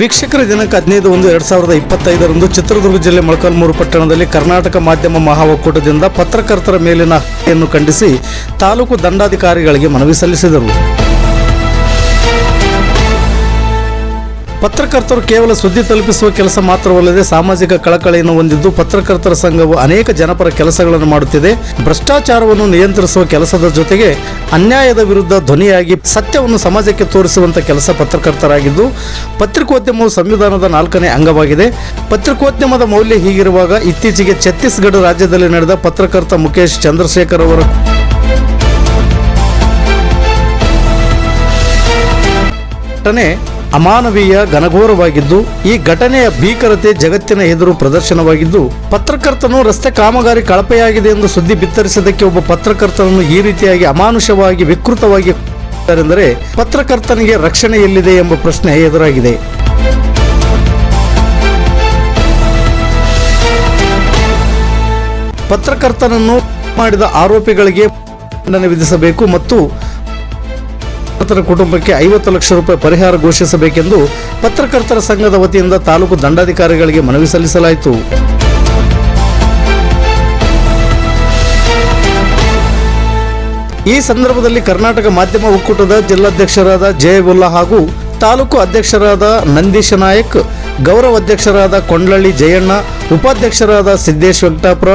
ವೀಕ್ಷಕರ ದಿನಾಂಕ ಹದಿನೈದು ಒಂದು ಎರಡು ಸಾವಿರದ ಇಪ್ಪತ್ತೈದರಂದು ಚಿತ್ರದುರ್ಗ ಜಿಲ್ಲೆ ಮೊಳಕಾಲ್ಮೂರು ಪಟ್ಟಣದಲ್ಲಿ ಕರ್ನಾಟಕ ಮಾಧ್ಯಮ ಮಹಾ ಒಕ್ಕೂಟದಿಂದ ಪತ್ರಕರ್ತರ ಮೇಲಿನ ಖಂಡಿಸಿ ತಾಲೂಕು ದಂಡಾಧಿಕಾರಿಗಳಿಗೆ ಮನವಿ ಸಲ್ಲಿಸಿದರು. ಪತ್ರಕರ್ತರು ಕೇವಲ ಸುದ್ದಿ ತಲುಪಿಸುವ ಕೆಲಸ ಮಾತ್ರವಲ್ಲದೆ ಸಾಮಾಜಿಕ ಕಳಕಳಿಯನ್ನು ಹೊಂದಿದ್ದು ಪತ್ರಕರ್ತರ ಸಂಘವು ಅನೇಕ ಜನಪರ ಕೆಲಸಗಳನ್ನು ಮಾಡುತ್ತಿದೆ. ಭ್ರಷ್ಟಾಚಾರವನ್ನು ನಿಯಂತ್ರಿಸುವ ಕೆಲಸದ ಜೊತೆಗೆ ಅನ್ಯಾಯದ ವಿರುದ್ಧ ಧ್ವನಿಯಾಗಿ ಸತ್ಯವನ್ನು ಸಮಾಜಕ್ಕೆ ತೋರಿಸುವಂಥ ಕೆಲಸ ಪತ್ರಕರ್ತರಾಗಿದ್ದು, ಪತ್ರಿಕೋದ್ಯಮವು ಸಂವಿಧಾನದ ನಾಲ್ಕನೇ ಅಂಗವಾಗಿದೆ. ಪತ್ರಿಕೋದ್ಯಮದ ಮೌಲ್ಯ ಹೀಗಿರುವಾಗ ಇತ್ತೀಚೆಗೆ ಛತ್ತೀಸ್ಗಢ ರಾಜ್ಯದಲ್ಲಿ ನಡೆದ ಪತ್ರಕರ್ತ ಮುಖೇಶ್ ಚಂದ್ರಶೇಖರ್ ಅವರ ಘಟನೆ ಅಮಾನವೀಯ ಘನಘೋರವಾಗಿದ್ದು, ಈ ಘಟನೆಯ ಭೀಕರತೆ ಜಗತ್ತಿನ ಎದುರು ಪ್ರದರ್ಶನವಾಗಿದ್ದು, ಪತ್ರಕರ್ತನು ರಸ್ತೆ ಕಾಮಗಾರಿ ಕಳಪೆಯಾಗಿದೆ ಎಂದು ಸುದ್ದಿ ಬಿತ್ತರಿಸಿದ್ದಕ್ಕೆ ಒಬ್ಬ ಪತ್ರಕರ್ತನನ್ನು ಈ ರೀತಿಯಾಗಿ ಅಮಾನುಷವಾಗಿ, ವಿಕೃತವಾಗಿ ಎಂದರೆ ಪತ್ರಕರ್ತನಿಗೆ ರಕ್ಷಣೆ ಎಲ್ಲಿದೆ ಎಂಬ ಪ್ರಶ್ನೆ ಎದುರಾಗಿದೆ. ಪತ್ರಕರ್ತನನ್ನು ಮಾಡಿದ ಆರೋಪಿಗಳಿಗೆ ದಂಡನೆ ವಿಧಿಸಬೇಕು ಮತ್ತು ಪತ್ರಕರ್ತರ ಕುಟುಂಬಕ್ಕೆ ಐವತ್ತು ಲಕ್ಷ ರೂಪಾಯಿ ಪರಿಹಾರ ಘೋಷಿಸಬೇಕೆಂದು ಪತ್ರಕರ್ತರ ಸಂಘದ ವತಿಯಿಂದ ತಾಲೂಕು ದಂಡಾಧಿಕಾರಿಗಳಿಗೆ ಮನವಿ ಸಲ್ಲಿಸಲಾಯಿತು. ಈ ಸಂದರ್ಭದಲ್ಲಿ ಕರ್ನಾಟಕ ಮಾಧ್ಯಮ ಒಕ್ಕೂಟದ ಜಿಲ್ಲಾಧ್ಯಕ್ಷರಾದ ಜಯಬುಲ್ಲಾ ಹಾಗೂ ತಾಲೂಕು ಅಧ್ಯಕ್ಷರಾದ ನಂದೀಶ ನಾಯಕ್ ಗೌರವ ಅಧ್ಯಕ್ಷರಾದ ಕೊಂಡ್ಲಳ್ಳಿ ಜಯಣ್ಣ, ಉಪಾಧ್ಯಕ್ಷರಾದ ಸಿದ್ದೇಶ್ ವೆಂಕಟಾಪುರ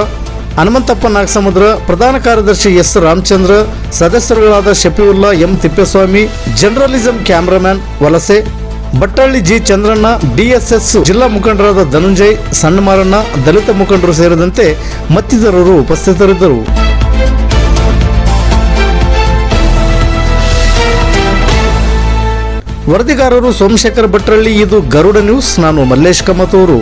ಹನುಮಂತಪ್ಪ ನಾಗಸಮುದ್ರ ಪ್ರಧಾನ ಕಾರ್ಯದರ್ಶಿ S Ramachandra, ಸದಸ್ಯರುಗಳಾದ Shafiulla M Thippeswamy, journalism cameraman ವಲಸೆ ಬಟ್ಟಳ್ಳಿ ಜಿ ಚಂದ್ರಣ್ಣ, ಡಿಎಸ್ಎಸ್ ಜಿಲ್ಲಾ ಮುಖಂಡರಾದ ಧನುಂಜಯ್ ಸಣ್ಣಮಾರಣ್ಣ ದಲಿತ ಮುಖಂಡರು ಸೇರಿದಂತೆ ಮತ್ತಿತರರು ಉಪಸ್ಥಿತರಿದ್ದರು. ವರದಿಗಾರರು ಸೋಮಶೇಖರ್ ಭಟ್ರಳ್ಳಿ, ಇದು ಗರುಡ ನ್ಯೂಸ್. ನಾನು ಮಲ್ಲೇಶ್ ಕಮತೂರು.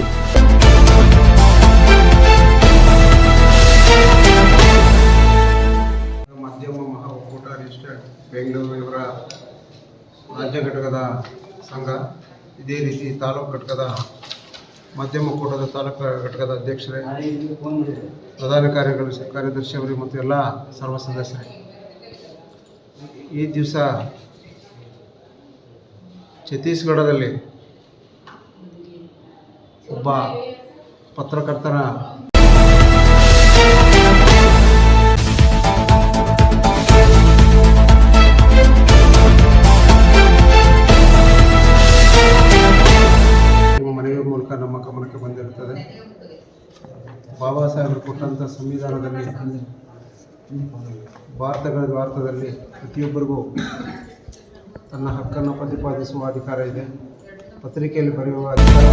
ರಿಜಿಸ್ಟರ್ಡ್ ಬೆಂಗಳೂರು ಇವರ ರಾಜ್ಯ ಘಟಕದ ಸಂಘ, ಇದೇ ರೀತಿ ತಾಲೂಕು ಘಟಕದ ಮಧ್ಯಮ ಕೂಟದ ತಾಲೂಕು ಘಟಕದ ಅಧ್ಯಕ್ಷರೇ, ಪ್ರಧಾನ ಕಾರ್ಯಗಳು ಕಾರ್ಯದರ್ಶಿಯವರೇ ಮತ್ತು ಎಲ್ಲ ಸರ್ವ ಸದಸ್ಯರೇ. ಈ ದಿವಸ ಛತ್ತೀಸ್ಗಢದಲ್ಲಿ ಒಬ್ಬ ಪತ್ರಕರ್ತರ ಬಾಬಾ ಸಾಹೇಬರು ಕೊಟ್ಟಂಥ ಸಂವಿಧಾನದಲ್ಲಿ ಭಾರತಗಳ ಭಾರತದಲ್ಲಿ ಪ್ರತಿಯೊಬ್ಬರಿಗೂ ತನ್ನ ಹಕ್ಕನ್ನು ಪ್ರತಿಪಾದಿಸುವ ಅಧಿಕಾರ ಇದೆ. ಪತ್ರಿಕೆಯಲ್ಲಿ ಬರೆಯುವ ಅಧಿಕಾರ